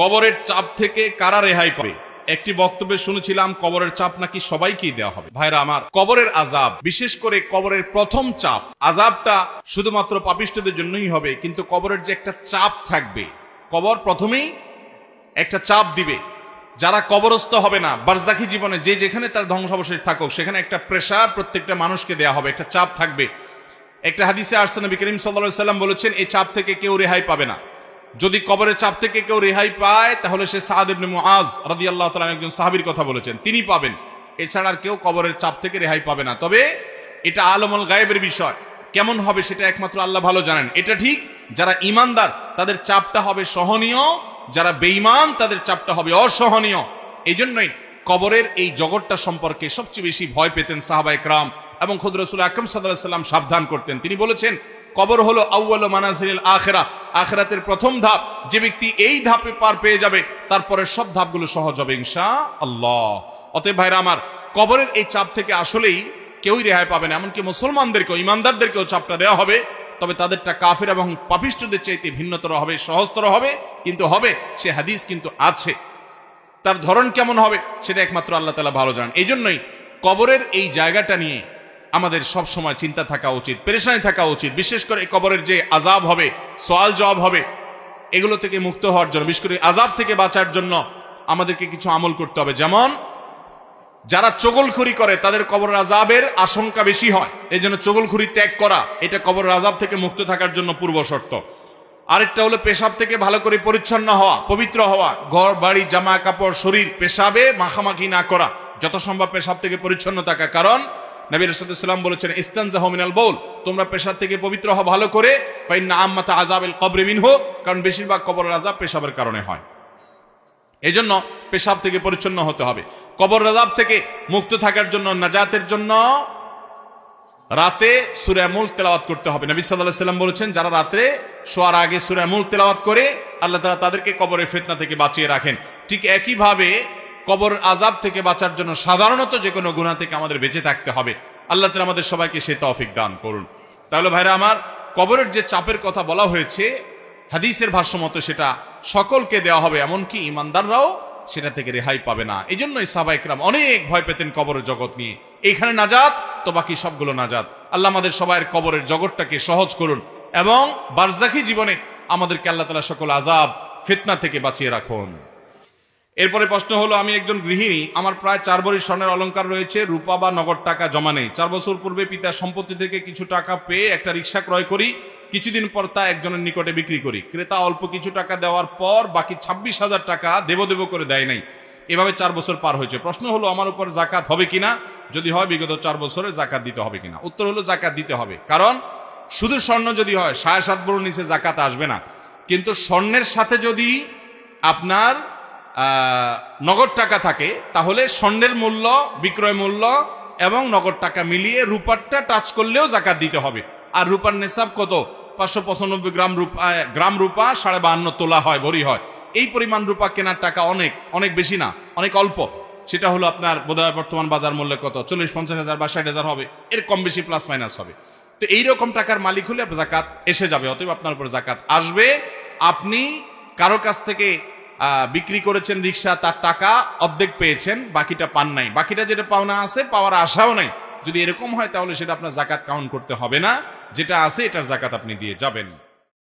কবরের চাপ থেকে কারা রেহাই পাবে? একটি বক্তব্যে শুনেছিলাম, কবরের চাপ নাকি সবাইকেই দেওয়া হবে। ভাইরা আমার, কবরের আজাব বিশেষ করে কবরের প্রথম চাপ আজাবটা শুধুমাত্র পাপিষ্টদের জন্যই হবে, কিন্তু কবরের যে একটা চাপ থাকবে, কবর প্রথমেই একটা চাপ দিবে। যারা কবরস্থ হবে না বারজাকি জীবনে যে যেখানে তার ধ্বংসাবশেষ থাকুক, সেখানে একটা প্রেশার প্রত্যেকটা মানুষকে দেয়া হবে, একটা চাপ থাকবে। একটা হাদিসে আরসান নবী করিম সাল্লা সাল্লাম বলেছেন এই চাপ থেকে কেউ রেহাই পাবে না। যদি কবরের চাপ থেকে কেউ রেহাই পায়, তাহলে সে সাহাদ ইবনে মুআজ রাদিয়াল্লাহু তাআলা একজন সাহাবীর কথা বলেছেন। তিনি পাবেন। এছাড়া আর কেউ কবরের চাপ থেকে রেহাই পাবে না। তবে এটা আলমুল গায়েবের বিষয়। কেমন হবে সেটা একমাত্র আল্লাহ ভালো জানেন। এটা ঠিক, যারা ইমানদার তাদের চাপটা হবে সহনীয়। যারা বেঈমান, তাদের চাপটা হবে অসহনীয়। এই জন্যই কবরের এই জগৎটা সম্পর্কে সবচেয়ে বেশি ভয় পেতেন সাহাবা একরাম এবং খুদ রসুল আকরম সাল্লাম সাবধান করতেন। তিনি বলেছেন, কবর হলো আউ্ল মানাজিল আখেরা। আখেরাতের প্রথম ধাপ, যে ব্যক্তি এই ধাপে পার পেয়ে যাবে তারপরে সব ধাপগুলো সহজ হবে ইনশা আল্লাহ অতএব ভাইরা আমার, কবরের এই চাপ থেকে আসলেই কেউই রেহাই পাবে না, এমনকি মুসলমানদেরকেও, ইমানদারদেরকেও চাপটা দেওয়া হবে। তবে তাদেরটা কাফের এবং পাপিষ্টদের চাইতে ভিন্নতর হবে, সহজতর হবে, কিন্তু হবে, সে হাদিস কিন্তু আছে। তার ধরন কেমন হবে, সেটা একমাত্র আল্লাহ তালা ভালো জানেন। এই জন্যই কবরের এই জায়গাটা নিয়ে আমাদের সব সময় চিন্তা থাকা উচিত, পেরেশানি থাকা উচিত। বিশেষ করে কবরের যে আজাব হবে, সোয়াল জবাব হবে, এগুলো থেকে মুক্ত হওয়ার জন্য, বিশেষ করে আজাব থেকে বাঁচার জন্য আমাদেরকে কিছু আমল করতে হবে। যেমন, যারা চগলখুরি করে, তাদের কবর আজাবের আশঙ্কা বেশি হয়। এই জন্য চগলখুরি ত্যাগ করা, এটা কবর আজাব থেকে মুক্ত থাকার জন্য পূর্ব শর্ত। আরেকটা হলো পেশাব থেকে ভালো করে পরিচ্ছন্ন হওয়া, পবিত্র হওয়া, ঘর, বাড়ি, জামা, কাপড়, শরীর, পেশাবে মাখামাখি না করা, যত সম্ভব পেশাব থেকে পরিচ্ছন্ন থাকা। কারণ নবী রসদাম বলেছেন, ইস্তানজাহ মিনাল বউল। তোমরা পেশাব থেকে পবিত্র হওয়া ভালো করে, ফাইন্না আম্মাতা আজাবেল কবরে মিনহ, কারণ বেশিরভাগ কবরের আজাব পেশাবের কারণে হয়। এই জন্য পেশাব থেকে পরিচ্ছন্ন হতে হবে। কবর রাজাব থেকে মুক্ত থাকার জন্য, নাজাতের জন্য রাতে সুরামুল তেলাওয়াত করতে হবে। নবী সাল্লাহ সাল্লাম বলেছেন, যারা রাত্রে শোয়ার আগে সুরামুল তেলাওয়াত করে, আল্লাহ তালা তাদেরকে কবরের ফেতনা থেকে বাঁচিয়ে রাখেন। ঠিক একইভাবে কবর আজাব থেকে বাঁচার জন্য সাধারণত যে কোনো গুণা থেকে আমাদের বেঁচে থাকতে হবে। আল্লাহ তালা আমাদের সবাইকে সে তফিক দান করুন। তাহলে ভাইরা আমার, কবরের যে চাপের কথা বলা হয়েছে, হাদিসের ভাষ্য মতো সেটা সকলকে দেওয়া হবে, এমনকি ইমানদাররাও সেটা থেকে রেহাই পাবে না। এই জন্যই সাবাইকরাম অনেক ভয় পেতেন কবরের জগৎ নিয়ে। এইখানে নাজাত, তো বাকি সবগুলো নাজাত। আল্লাহ আমাদের সবাইয়ের কবরের জগৎটাকে সহজ করুন এবং বারজাখি জীবনে আমাদেরকে আল্লাহ তালা সকল আজাব ফিতনা থেকে বাঁচিয়ে রাখুন। এরপরে প্রশ্ন হলো, আমি একজন গৃহিণী, আমার প্রায় চার ভরি স্বর্ণের অলংকার রয়েছে, রূপা বা নগদ টাকা জমা নেই। চার বছর পূর্বে পিতার সম্পত্তি থেকে কিছু টাকা পেয়ে একটা রিক্সা ক্রয় করি, কিছুদিন পর তা একজনের নিকটে বিক্রি করি। ক্রেতা অল্প কিছু টাকা দেওয়ার পর বাকি ছাব্বিশ হাজার টাকা দেব দেব করে দেয় নাই। এভাবে চার বছর পার হয়েছে। প্রশ্ন হলো, আমার উপর জাকাত হবে কিনা? যদি হয়, বিগত চার বছরে জাকাত দিতে হবে কিনা? উত্তর হলো, জাকাত দিতে হবে। কারণ, শুধু স্বর্ণ যদি হয়, সাড়ে সাত বড় নিচে জাকাত আসবে না। কিন্তু স্বর্ণের সাথে যদি আপনার নগদ টাকা থাকে, তাহলে স্বর্ণের মূল্য, বিক্রয় মূল্য এবং নগদ টাকা মিলিয়ে রূপারটা টাচ করলেও জাকাত দিতে হবে। আর রূপার নেশাব কত? পাঁচশো পঁচানব্বই গ্রাম রূপা গ্রাম রূপা সাড়ে বাহান্ন তোলা হয়, ভরি হয়। এই পরিমাণ রূপা কেনার টাকা অনেক অনেক বেশি না, অনেক অল্প। সেটা হলো আপনার বোধহয় বর্তমান বাজার মূল্য কত? চল্লিশ, পঞ্চাশ হাজার বা ষাট হাজার হবে। এর কম বেশি প্লাস মাইনাস হবে। তো এইরকম টাকার মালিক হলে জাকাত এসে যাবে, অতএব আপনার উপর জাকাত আসবে। আপনি কারও কাছ থেকে বিক্রি করেছেন রিক্সা, তার টাকা অর্ধেক পেয়েছেন, বাকিটা পান নাই। বাকিটা যেটা পাওনা আছে, পাওয়ার আশাও নাই। যদি এরকম হয়, তাহলে সেটা আপনার জাকাত কাউন্ট করতে হবে না। যেটা আছে, এটার জাকাত আপনি দিয়ে যাবেন।